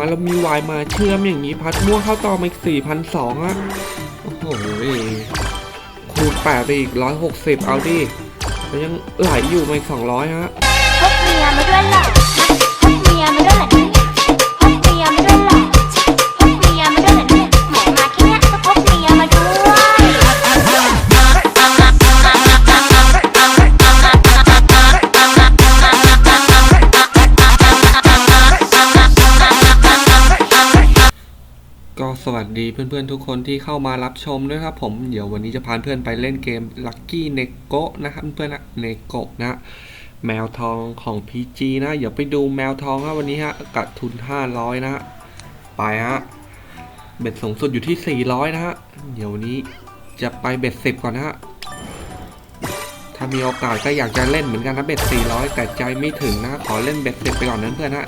มาแล้วมีวายมาเชื่อมอย่างนี้พัดม่วงเข้าต่อมาอีกสี่พันสองอะโอ้โหคูณแปดไปอีกร้อยหกสิบเอาดิแล้วยังไหลอยู่มาอีกสองร้อยฮะพกเมียมาด้วยเห ดีเพื่อนๆทุกคนที่เข้ามารับชมด้วยครับผม เดี๋ยววันนี้จะพาเพื่อนไปเล่นเกม Lucky n e g o นะครับเพื่อนๆนะเนโกนะแมวทองของ PG นะ เดี๋ยวไปดูแมวทองครับวันนี้ฮะกัดทุน 500 นะฮะ ไปฮะ เบ็ดสูงสุดอยู่ที่ 400 นะฮะ เดี๋ยววันนี้จะไปเบ็ด 10 ก่อนนะฮะ ถ้ามีโอกาสก็อยากจะเล่นเหมือนกันนะเบ็ด 400 แต่ใจไม่ถึงนะ ขอเล่นเบ็ด 10 ไปก่อนนั้นเพื่อนฮะ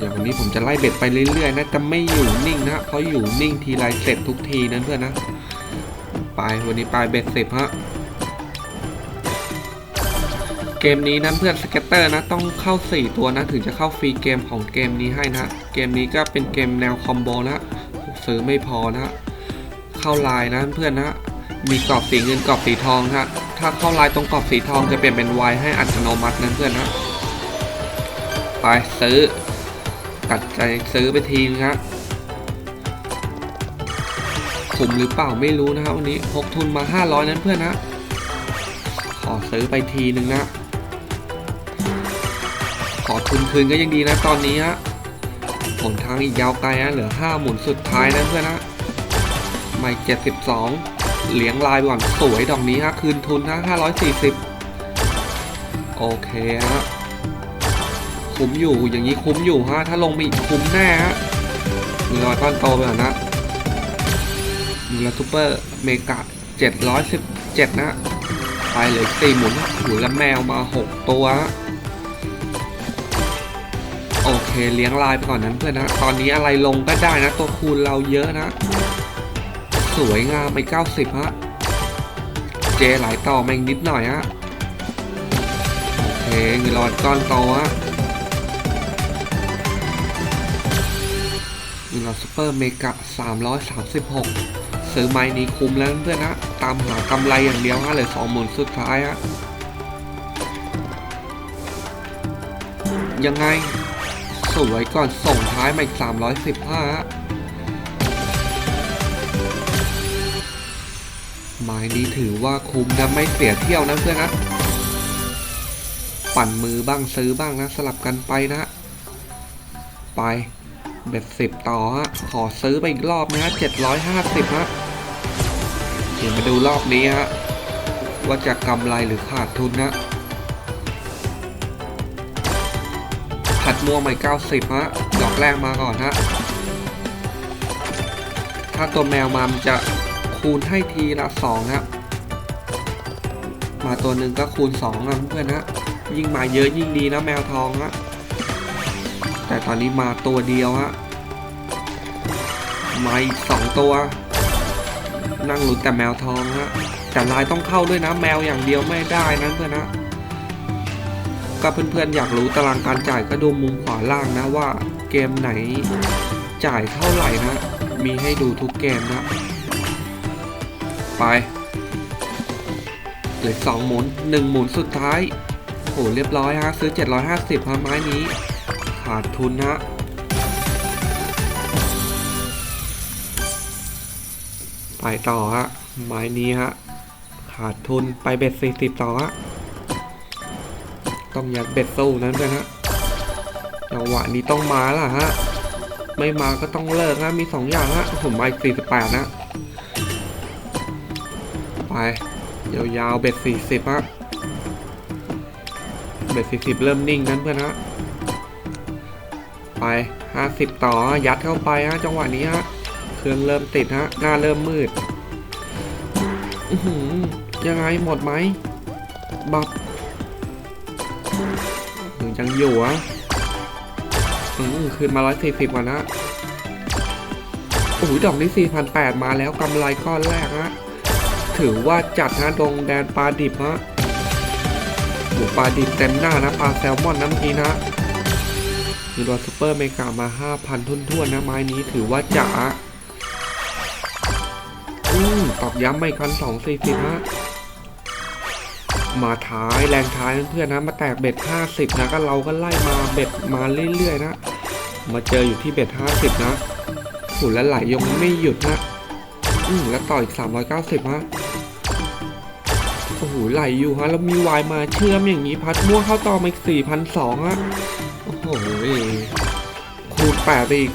เดี๋ยววันนี้ผมจะไล่เบ็ดไปเรื่อยๆนะจะไม่อยู่นิ่งนะเพราะอยู่นิ่งทีไรเสร็จทุกทีนั้นเพื่อนนะไปวันนี้ไปเบ็ดสิบฮะเกมนี้นั้นเพื่อนสเก็ตเตอร์นะต้องเข้า 4 ตัวนะถึงจะเข้าฟรีเกมของเกมนี้ให้นะเกมนี้ก็เป็นเกมแนวคอมโบนะซื้อไม่พอนะเข้าลายนะเพื่อนนะมีกรอบสีเงินกรอบสีทองนะถ้าเข้าลายตรงกรอบสีทองจะเปลี่ยนเป็น Y ให้อัตโนมัตินะเพื่อนนะไปซื้อ ตัดใจซื้อไปทีนะฮะคุ้มหรือเปล่าไม่รู้นะครับวันนี้พกทุนมา 500 นั้นเพื่อนนะขอซื้อไปทีหนึ่งนะ ขอทุนคืนก็ยังดีนะตอนนี้ฮะผลทางอีกยาวไกลนะเหลือ 5 หมุนสุดท้ายนะเพื่อนนะไม่72 เหลียงลายไปก่อนสวยดอกนี้ฮะคืนทุนนะ540 โอเคฮะ คุ้มอยู่อย่างนี้คุ้มอยู่ฮะถ้าลงไปอีคุ้มแน่ฮะมีรอยก้อนโตไปก่อนนะมีรอยซูเปอร์เมกะ717นะไปเหลยสี่หมุนหูแล้วแมวมา6ตัวโอเคเลี้ยงลายไปก่อนนั้นเพื่อนนะตอนนี้อะไรลงก็ได้นะ ตัวคูณเราเยอะนะ สวยงามไป90ฮะเจหลายต่อแมาอีกนิดหน่อยฮะโอเคเงินรอยก้อนโตฮะ มีเราซูเปอร์เมกะ336 ซื้อไม้นี้คุ้มแล้วเพื่อนนะตามหากำไรอย่างเดียวฮะเหลือสองหมุนสุดท้ายฮะยังไง สวยก่อนส่งท้ายมาอีก 315ฮะไม้นี้ถือว่าคุ้มนะไม่เสียเที่ยวนะเพื่อนนะปั่นมือบ้างซื้อบ้างนะสลับกันไปนะไป เบ็ดสิบต่อฮะ ขอซื้อไปอีกรอบนะฮะเจ็ดร้อยห้าสิบฮะ เดี๋ยวมาดูรอบนี้ฮะ ว่าจะกำไรหรือขาดทุนนะผัดม่วงใหม่เก้าสิบฮะ ดอกแรกมาก่อนฮะ ถ้าตัวแมวมามันจะคูณให้ทีละสองครับมาตัวหนึ่งก็คูณสองนะเพื่อนๆนะยิ่งมาเยอะยิ่งดีนะแมวทองฮะ แต่ตอนนี้มาตัวเดียวฮะมาอีกสองตัว นั่งลุดแต่แมวทองฮะแต่ลายต้องเข้าด้วยนะแมวอย่างเดียวไม่ได้นะเพื่อนนะก็เพื่อนๆอยากรู้ตารางการจ่ายก็ดูมุมขวาล่างนะว่าเกมไหนจ่ายเท่าไหร่นะ มีให้ดูทุกเกมนะ ไปเหลือสองหมุนหนึ่งหมุนสุดท้ายโหเรียบร้อยฮะซื้อ 750ฮะไม้นี้ ขาดทุนฮะไปต่อฮะไม้นี้ฮะขาดทุนไปเบ็ดสี่สิบต่อฮะต้องยัดเบ็ดสู้นั้นด้วยฮะจังหวะนี้ต้องมาล่ะฮะไม่มาก็ต้องเลิกฮะมีสองอย่างฮะผมไปสี่สิบแปดนะไปยาวๆเบ็ดสี่สิบฮะเบ็ดสี่สิบเริ่มนิ่งนั้นเพื่อนฮะ ไปห้าสิบต่อยัดเข้าไปฮะจังหวะนี้ฮะเครื่องเริ่มติดฮะหน้าเริ่มมืดยังไงหมดไหมบับยังอยู่อะอคืนมาร้อยสี่สิบก่อนนะโอ้ยดอกนี้สี่พันแปดมาแล้วกำไรก้อนแรกฮะถือว่าจัดนะตรงแดนปลาดิบฮะหมูปลาดิบเต็มหน้านะปลาแซลมอนน้ำกี้นะ คือรอซูเปอร์เมกามา 5,000 ทุ่นทั่วนะไม้นี้ถือว่าจ๋าอืมตอกย้ำไม่คันสองสี่สิบฮะมาท้ายแรงท้ายเพื่อนนะ มาแตกเบ็ดห้าสิบนะก็เราก็ไล่มาเบ็ดมาเรื่อยๆนะ มาเจออยู่ที่เบ็ดห้าสิบนะหุ่นและไหลยงไม่หยุดนะ อืมแล้วต่ออีกสามร้อยเก้าสิบฮะโอ้โหไหลอยู่ฮะแล้วมีวายมาเชื่อมอย่างนี้พัดมั่วเข้าต่อมาอีกสี่พันสองฮะ 168 ไปอีก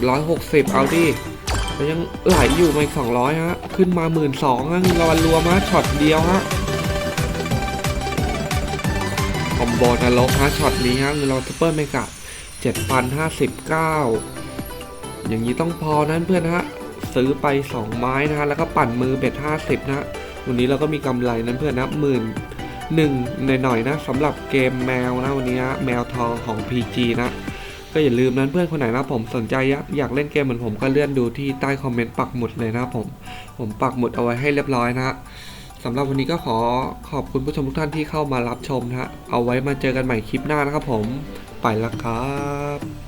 สิบเอาดิแล้ยังไหลอยู่ไมาองร้อยฮะ ขึ้นมาหมื่นสองฮะรางวัลรวมาช็อตเดียวฮะ คอมโบนรกฮะช็อตนี้ฮะเงินรางวัลซุปเปอร์เมกะเก้าอย่างนี้ต้องพอนั้นเพื่อนฮะ ซื้อไปสองไม้นะฮะ แล้วก็ปั่นมือเบ็ดห้าสิบนะวันนี้เราก็มีกำไรนั้นเพื่อนนะหมื่นหนึ่งหน่อยๆนะสำหรับเกมแมวนะวันนี้นะแมวทองของ PG นะ ก็อย่าลืมนั้นเพื่อนคนไหนนะผมสนใจอยากเล่นเกมเหมือนผมก็เลื่อนดูที่ใต้คอมเมนต์ปักหมุดเลยนะผม ผมปักหมุดเอาไว้ให้เรียบร้อยนะฮะสำหรับวันนี้ก็ขอขอบคุณผู้ชมทุกท่านที่เข้ามารับชมนะฮะเอาไว้มาเจอกันใหม่คลิปหน้านะครับผมไปละครับ